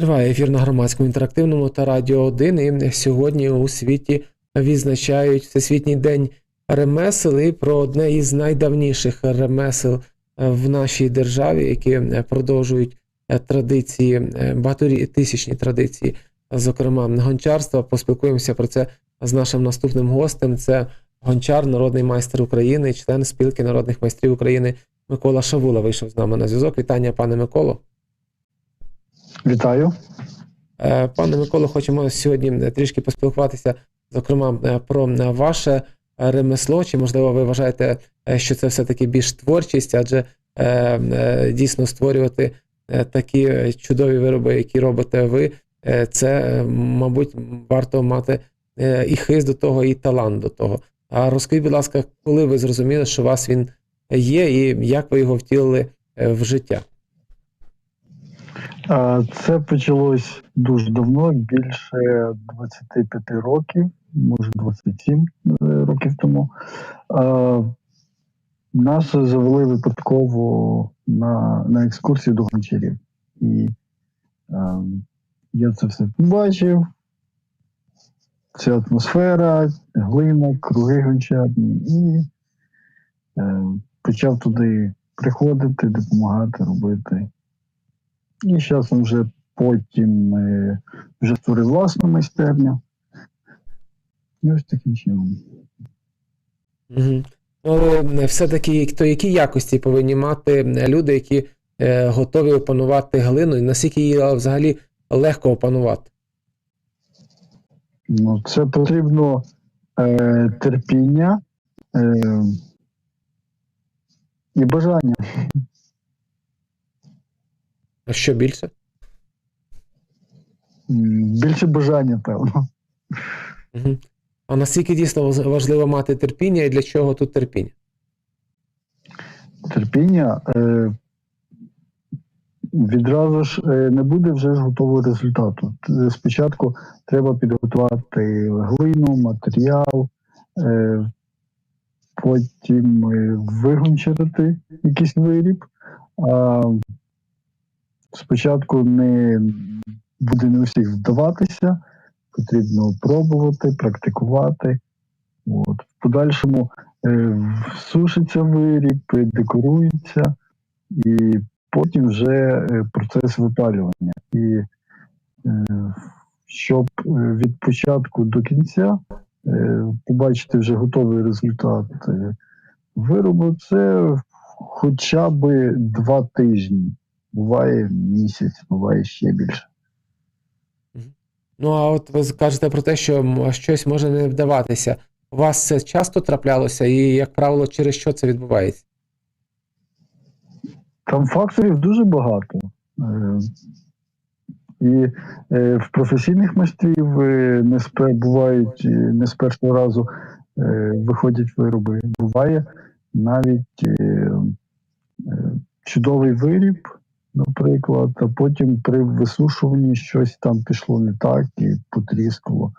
Триває ефір на громадському інтерактивному та Радіо 1. І сьогодні у світі відзначають Всесвітній день ремесел і про одне із найдавніших ремесел в нашій державі, які продовжують традиції, багаторітисячні традиції, зокрема гончарства. Поспілкуємося про це з нашим наступним гостем. Це гончар, народний майстер України, член спілки народних майстрів України Микола Шавула. Вийшов з нами на зв'язок. Вітання, пане Миколо. Вітаю. Е, Пане Миколо, хочемо сьогодні трішки поспілкуватися, зокрема, е, про ваше ремесло. Чи, можливо, ви вважаєте, е, що це все-таки більш творчість, адже дійсно створювати такі чудові вироби, які робите ви, це, мабуть, варто мати і хист до того, і талант до того. А розкажіть, будь ласка, коли ви зрозуміли, що у вас він є, і як ви його втілили в життя? Це почалось дуже давно, більше 25 років, може 27 е, років тому. Нас завели випадково на на екскурсію до гончарів. І а, я це все побачив. Ця атмосфера, глина, круги гончарні, і е, почав туди приходити, допомагати, робити. І часом вже потім е, вже створив власну майстерню. І ось таким чином. Угу. Ну, все-таки то які якості повинні мати люди, які е, готові опанувати глину, і наскільки її взагалі легко опанувати? Ну, Це потрібно е, терпіння е, і бажання. А що більше? Більше бажання, певно. Угу. А наскільки дійсно важливо мати терпіння і для чого тут терпіння? Терпіння е, відразу ж е, не буде вже ж готового результату. Спочатку треба підготувати глину, матеріал, е, потім е, вигончарити якийсь виріб. А спочатку не буде не усіх вдаватися, потрібно пробувати, практикувати. От. В подальшому е, сушиться виріб, декорується, і потім вже е, процес випалювання. І е, щоб е, від початку до кінця е, побачити вже готовий результат е, виробу, це хоча б два тижні буває місяць, буває ще більше. Ну, а от ви кажете про те, що щось може не вдаватися. У вас це часто траплялося, і, як правило, через що це відбувається? Там факторів дуже багато. Е, і е, в професійних майстрів е, не бувають не з першого разу виходять вироби. Буває навіть чудовий виріб, наприклад, а потім при висушуванні щось там пішло не так і потріскало.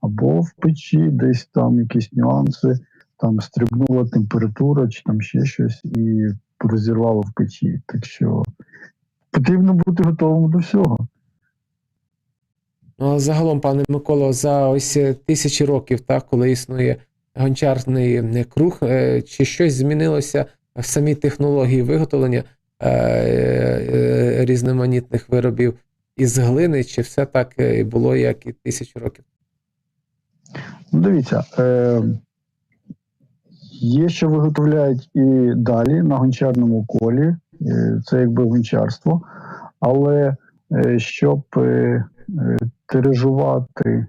Або в печі десь там якісь нюанси, там стрибнула температура чи там ще щось і розірвало в печі. Так що потрібно бути готовим до всього. Ну, а загалом, пане Миколо, за ось тисячі років, так, коли існує гончарний круг, е, чи щось змінилося в самій технології виготовлення? Е, е, різноманітних виробів із глини, чи все так було, як і тисячу років? Ну, Дивіться, е, є, що виготовляють і далі на гончарному колі, е, це якби гончарство, але е, щоб е, тиражувати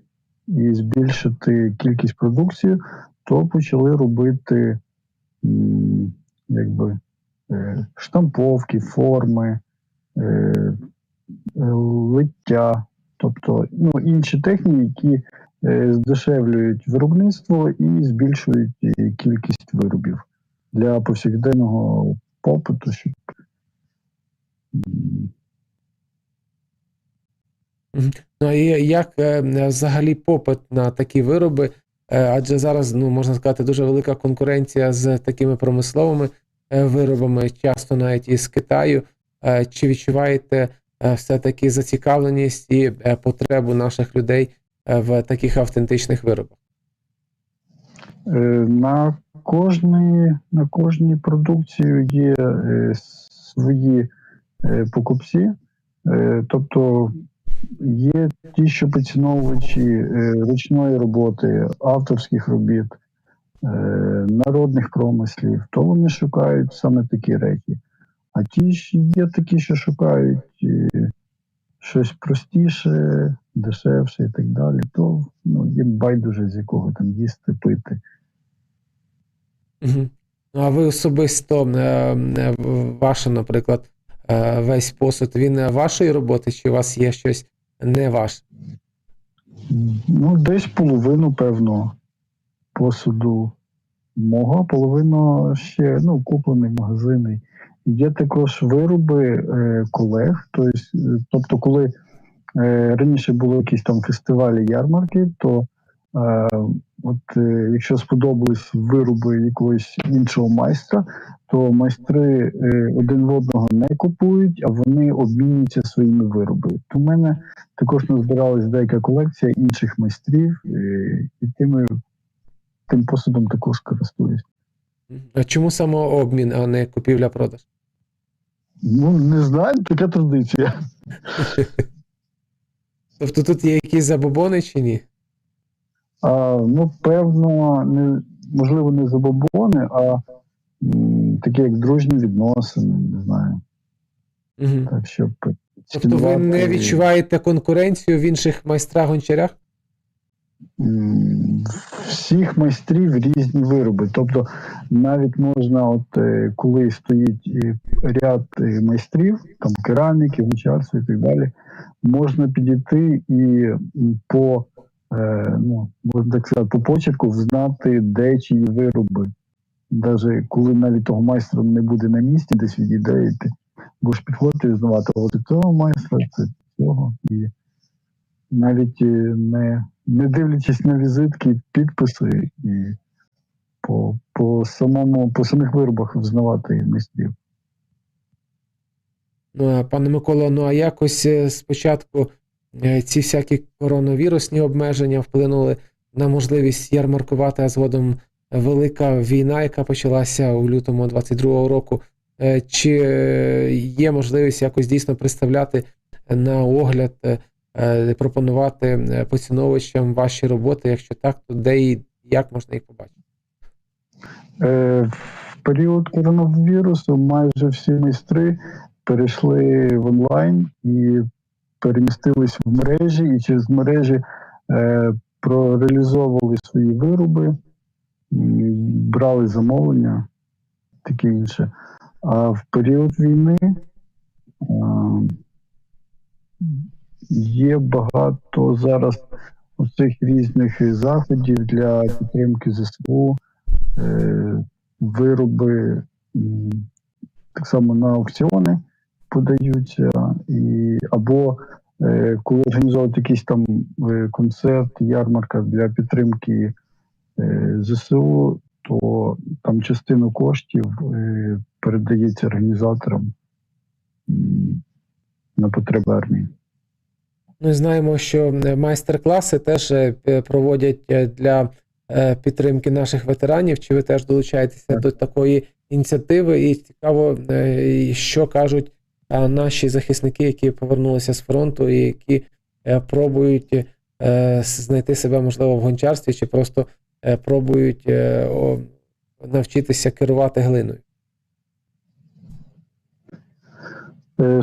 і збільшити кількість продукції, то почали робити якби Е, штамповки, форми, е, лиття, тобто ну, інші техніки, які е, здешевлюють виробництво і збільшують кількість виробів для повсякденного попиту. щоб Ну і як взагалі попит на такі вироби? Адже зараз ну можна сказати дуже велика конкуренція з такими промисловими Е, виробами, часто навіть із Китаю. Е, чи відчуваєте е, все-таки зацікавленість і е, потребу наших людей е, в таких автентичних виробах? Е, На кожній, на кожній продукції є е, свої е, покупці, Е, тобто є ті, що поціновувачі е, ручної роботи, авторських робіт, е, народних промислів, то вони шукають саме такі речі. А ті ж є такі, що шукають е, щось простіше, дешевше і так далі, то ну, їм байдуже з якого там їсти, пити. Ну, а ви особисто, е, е, ваше, наприклад, е, весь посуд, він е, вашої роботи, чи у вас є щось не ваше? Ну, десь половину, певно, посуду мого, половину ще ну, куплений магазини. Є також вироби е, колег. Е, тобто, коли е, раніше були якісь там фестивалі, ярмарки, то от, якщо сподобались вироби якогось іншого майстра, то майстри один в одного не купують, а вони обмінюються своїми виробами. В мене також назбиралась деяка колекція інших майстрів, і тими, тим посудом також користуюсь. А чому саме обмін, а не купівля-продаж? Ну, не знаю, така традиція. Тобто тут є якісь забобони чи ні? А, ну, певно, не, можливо, не забобони, а м, такі як дружні відносини, не знаю. Так, щоб Тобто ви не відчуваєте конкуренцію в інших майстрах-гончарях? м, всіх майстрів різні вироби. Тобто навіть можна, от е, коли стоїть е, ряд е, майстрів, там кераміки, гончарства і так далі, можна підійти і по, ну, можна так сказати, по почерку взнати, де чиї вироби. Навіть коли навіть того майстра не буде на місці, десь відійде, і ти будеш підходити і знавати, от цього майстра, це цього. Навіть е, не, не дивлячись на візитки, підписи і по, по, самому, по самих виробах взнавати майстрів. Ну, пане Миколо, ну а якось е, спочатку е, ці всякі коронавірусні обмеження вплинули на можливість ярмаркувати, а згодом велика війна, яка почалася у лютому 22-го року. Чи є можливість якось дійсно представляти на огляд, пропонувати е, поціновувачам ваші роботи? Якщо так, то де і як можна їх побачити? Е, в період коронавірусу майже всі майстри перейшли в онлайн і перемістились в мережі, і через мережі е, прореалізовували свої вироби, брали замовлення, таке інше. А в період війни е, є багато зараз оцих різних заходів для підтримки ЗСУ е, вироби так само на аукціони подаються, і, або е, коли організовують якийсь там е, концерт, ярмарка для підтримки ЗСУ, то там частину коштів передається організаторам на потреби армії. Ми знаємо, що майстер-класи теж е, проводять е, для е, підтримки наших ветеранів. Чи ви теж долучаєтеся Так. до такої ініціативи? І цікаво, що кажуть наші захисники, які повернулися з фронту, і які пробують знайти себе, можливо, в гончарстві, чи просто пробують навчитися керувати глиною. Е,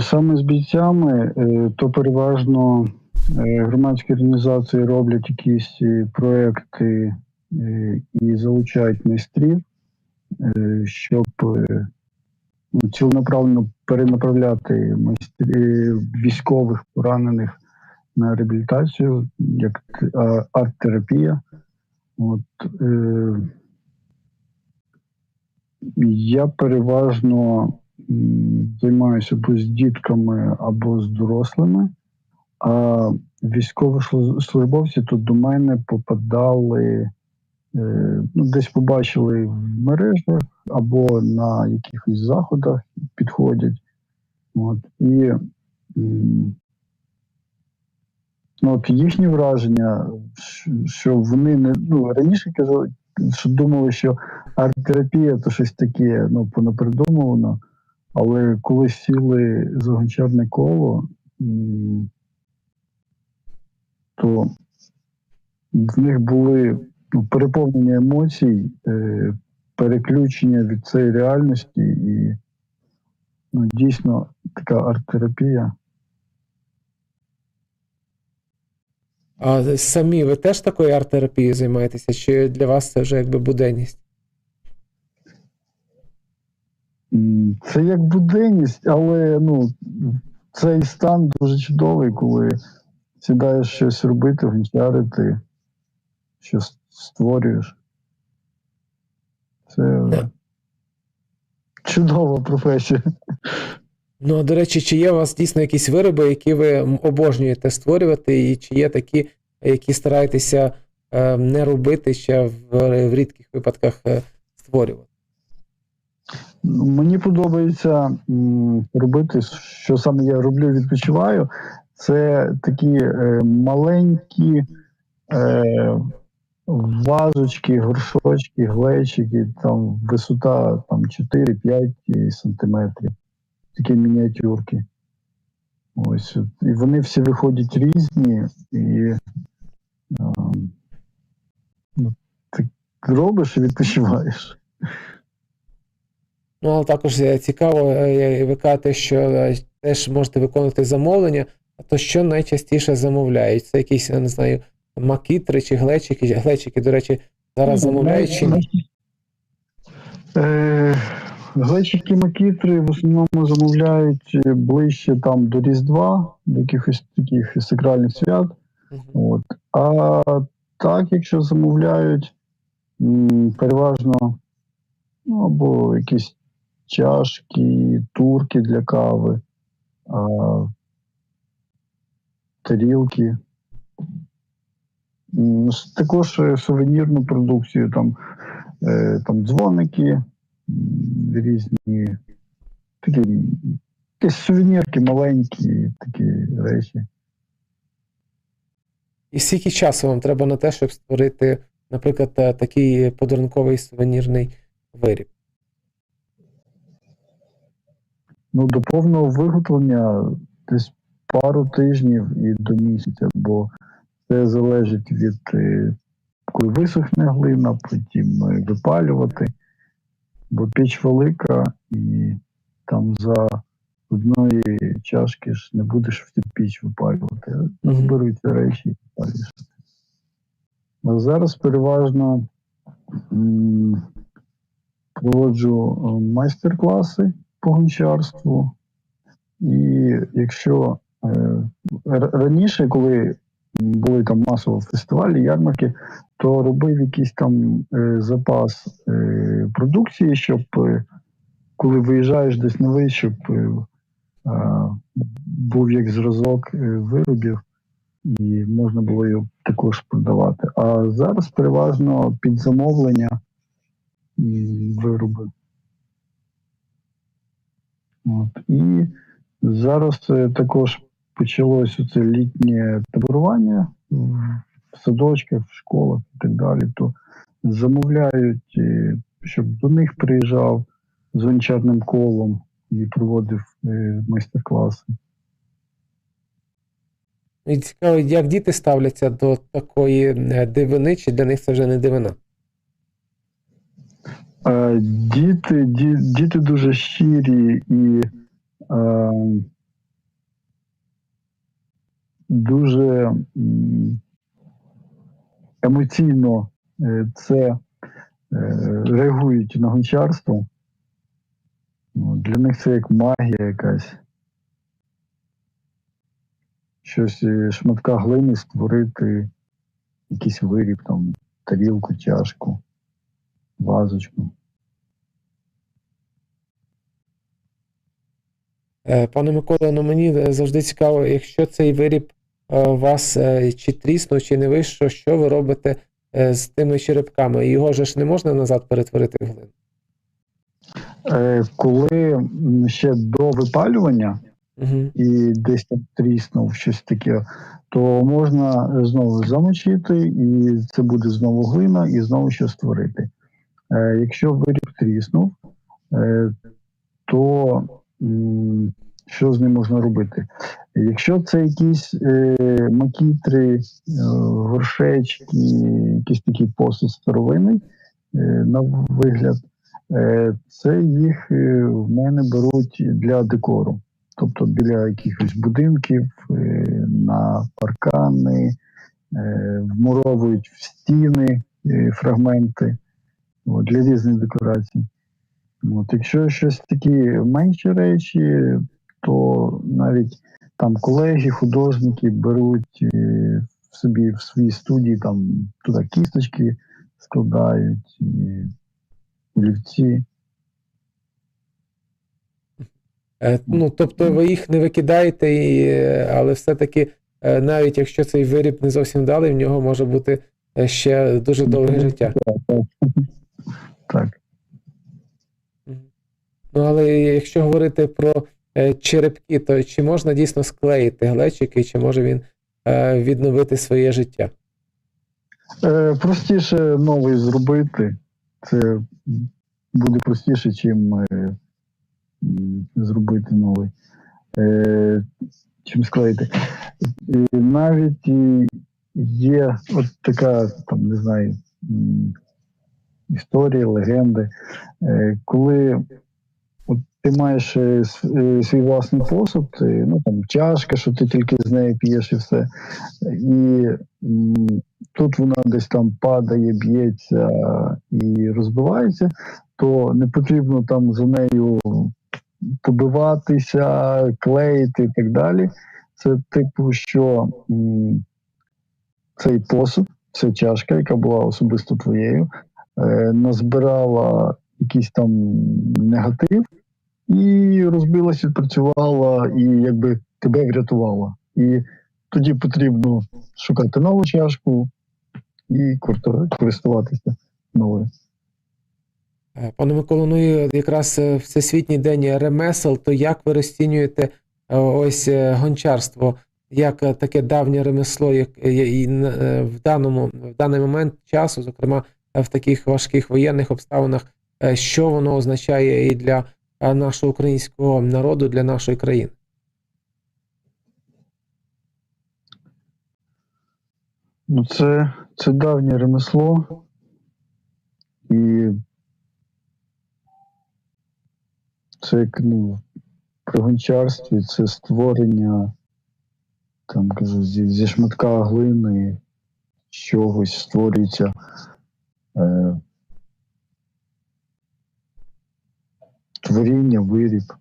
Саме з бійцями, е, то переважно е, громадські організації роблять якісь е, проекти е, і залучають майстрів, е, щоб е, ну, ціленаправленно перенаправляти майстрів військових поранених на реабілітацію, як арт-терапія. От, е, я переважно займаюся або з дітками, або з дорослими. А військовослужбовці тут до мене попадали, е, ну, десь побачили в мережах або на якихось заходах підходять. От, і ну, от їхні враження, що вони не ну, раніше казали, що думали, що арт-терапія то щось таке, ну, понапридумувано. Але коли сіли за гончарне коло, то в них були ну, переповнення емоцій, е, переключення від цієї реальності і ну, дійсно така арт-терапія. А самі ви теж такою арт-терапією займаєтеся, чи для вас це вже якби буденність? М, Це як буденність, але ну, цей стан дуже чудовий, коли сідаєш щось робити, гончарити, щось створюєш. Це чудова професія. Ну, до речі, чи є у вас дійсно якісь вироби, які ви обожнюєте створювати, і чи є такі, які стараєтеся е, не робити ще в, в рідких випадках е, створювати? Мені подобається робити, що саме я роблю, відпочиваю. Це такі е, маленькі е, вазочки, горшочки, глечики, там висота там, 4-5 сантиметрів. Такі мініатюрки. Ось. І вони всі виходять різні, і е, ти робиш і відпочиваєш. Ну, але також е, цікаво, е, ви кажете, що е, теж можете виконувати замовлення, а то що найчастіше замовляють? Це якісь, я не знаю, макітри чи глечики. Глечики, до речі, зараз замовляють чи ні? Е, Глечики макітри в основному замовляють е, ближче там до Різдва, до якихось таких сакральних свят. От. А так, якщо замовляють, переважно ну, або якісь чашки, турки для кави, а, тарілки. Також е, сувенірну продукцію, там, е, там дзвоники, різні такі якісь сувенірки маленькі, такі речі. І скільки часу вам треба на те, щоб створити, наприклад, такий подарунковий сувенірний виріб? Ну, до повного виготовлення десь пару тижнів і до місяця, бо це залежить від е, коли висохне глина, потім е, випалювати, бо піч велика і там за одної чашки ж не будеш всю піч випалювати. Зберуться речі і випалюєш. А зараз переважно проводжу е, майстер-класи по гончарству. І якщо е, раніше, коли були там масово фестивалі, ярмарки, то робив якийсь там е, запас е, продукції, щоб коли виїжджаєш десь новий, щоб був як зразок виробів, і можна було його також продавати. А зараз переважно під замовлення вироби. От. І зараз е, також почалося це літнє таборування в садочках, в школах і так далі. То замовляють, е, щоб до них приїжджав з гончарним колом і проводив е, майстер-класи. І цікаво, як діти ставляться до такої дивини, чи для них це вже не дивина? Е, Діти, ді, діти дуже щирі і е, дуже емоційно е, це е, реагують на гончарство. Ну, Для них це як магія якась. Щось шматка глини створити, якийсь виріб, там, тарілку, чашку, вазочку. Е, Пане Микола, ну мені завжди цікаво, якщо цей виріб е, у вас е, чи тріснув, чи не вийшов, що ви робите е, з тими черепками? Його же ж не можна назад перетворити в глину? Е, коли ще до випалювання, Угу. і десь там тріснув щось таке, то можна знову замочити, і це буде знову глина, і знову щось створити. Е, якщо виріб тріснув, е, то що з ним можна робити? Якщо це якісь е, макітри, горшечки, якийсь такий посуд старовинний, е, на вигляд, це їх в мене беруть для декору. Тобто біля якихось будинків, на паркани, вмуровують в стіни фрагменти от, для різних декорацій. От, якщо щось такі менші речі, то навіть там колеги, художники беруть е, в собі в своїй студії там туди кісточки складають, і олівці. Е, Ну, тобто ви їх не викидаєте, і, е, але все-таки, е, навіть якщо цей виріб не зовсім вдалий, в нього може бути е, ще дуже довге життя. Так. Ну, але якщо говорити про е, черепки, то чи можна дійсно склеїти глечики, чи може він е, відновити своє життя? Е, простіше новий зробити. Це буде простіше, чим е, зробити новий. Е, чим склеїти. І навіть є от така, там, не знаю, м, історія, легенди, е, коли ти маєш е, е, свій власний посуд, ну там чашка, що ти тільки з неї п'єш і все. І тут вона десь там падає, б'ється і розбивається, то не потрібно там за нею побиватися, клеїти і так далі. Це типу, що цей посуд, ця чашка, яка була особисто твоєю, назбирала якийсь там негатив і розбилася, відпрацювала, і якби тебе врятувала. І тоді потрібно шукати нову чашку і користуватися новою. Е, Пане Миколо, ну і якраз е, Всесвітній день ремесел, то як ви розцінюєте е, ось е, гончарство, як е, таке давнє ремесло, як е, і е, в даному в даний момент часу, зокрема е, в таких важких воєнних обставинах, е, що воно означає і для е, нашого українського народу, для нашої країни? Ну, це, це давнє ремесло. І це як ну, при гончарстві це створення там кажу, зі, зі шматка глини чогось створюється. Е, творіння, виріб.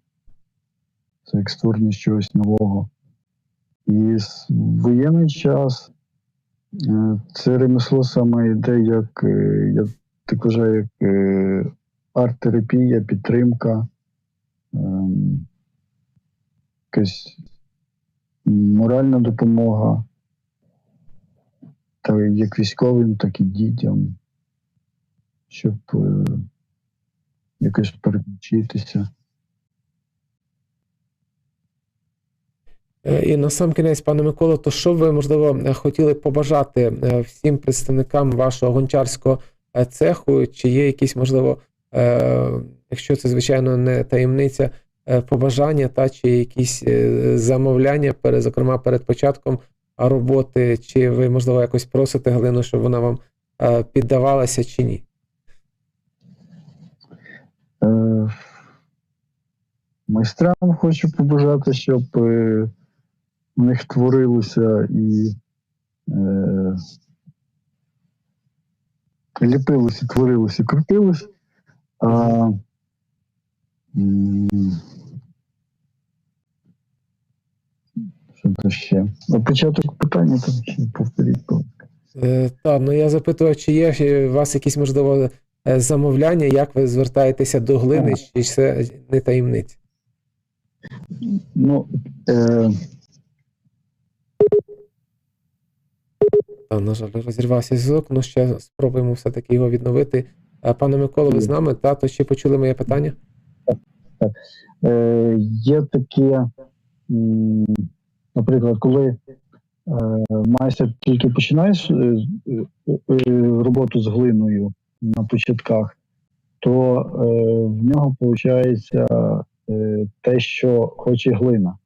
Це як створення чогось нового. І в воєнний час Е, Це ремесло саме йде як, е, я так вважаю, як арт-терапія, підтримка, ем, якась моральна допомога, та як військовим, так і дітям, щоб е, якось переключитися. Е, І на сам кінець, пане Миколо, то що ви, можливо, е, хотіли побажати всім представникам вашого гончарського цеху? Чи є якісь, можливо, якщо це, звичайно, не таємниця, побажання та чи якісь замовляння, зокрема, перед початком роботи, чи ви, можливо, якось просите глину, щоб вона вам піддавалася чи ні? Е, Майстрам хочу побажати, щоб е, в них творилося і е, творилось, і крутилось. А, що ще? На початок питання там ще повторіть. Е, Та, ну я запитував, чи є у вас якісь, можливо, е, замовляння, як ви звертаєтеся до глини, чи це не таємниця? Ну, е, Та, на жаль, розірвався зв'язок, ну ще спробуємо все-таки його відновити. Е, Пане Миколо, ви з нами? Та, то чи почули моє питання? е, є таке наприклад, коли е, майстер тільки починаєш е, е, е, роботу з глиною на початках, то е, в нього виходить е, те, що хоче глина.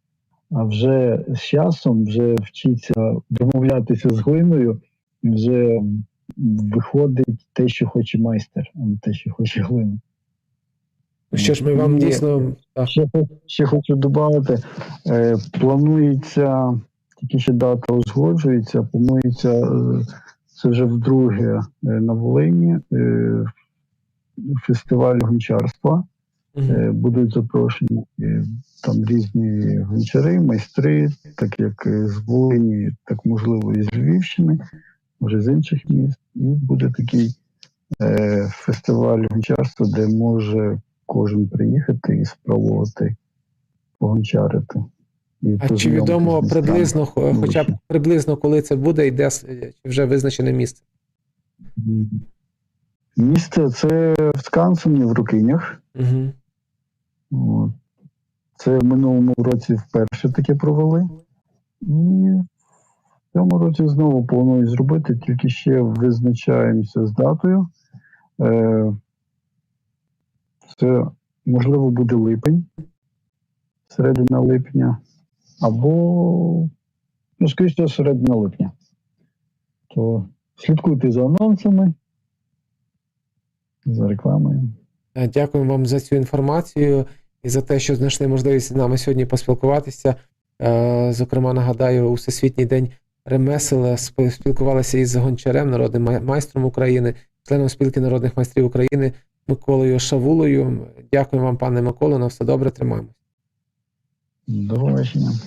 А вже з часом вже вчиться домовлятися з глиною, і вже виходить те, що хоче майстер, а не те, що хоче глина. Що ж ми вам дійсно Ще, ще хочу додати, е, планується, тільки ще дата узгоджується, планується е, це вже вдруге е, на Волині е, фестиваль гончарства. Е, будуть запрошені там різні гончари, майстри, так як з Волині, так можливо, і з Львівщини, може з інших міст. І буде такий е, фестиваль гончарства, де може кожен приїхати і спробувати погончарити. І А чи відомо приблизно, хоча б приблизно, коли це буде і де чи вже визначене місце? Місце це в Скансені, в Рукинях. Угу. Це в минулому році вперше таке провели. І в цьому році знову планую зробити, тільки ще визначаємося з датою. Е, Це, можливо, буде липень, середина липня, або, ну, скоріше, середина липня. То слідкуйте за анонсами, за рекламою. Е, Дякуємо вам за цю інформацію і за те, що знайшли можливість з нами сьогодні поспілкуватися. Е, Зокрема, нагадаю, у Всесвітній день ремесел спілкувалися із гончарем, народним майстром України, членом спілки народних майстрів України Миколою Шавулою. Дякую вам, пане Миколо, на все добре, тримаємось. До побачення.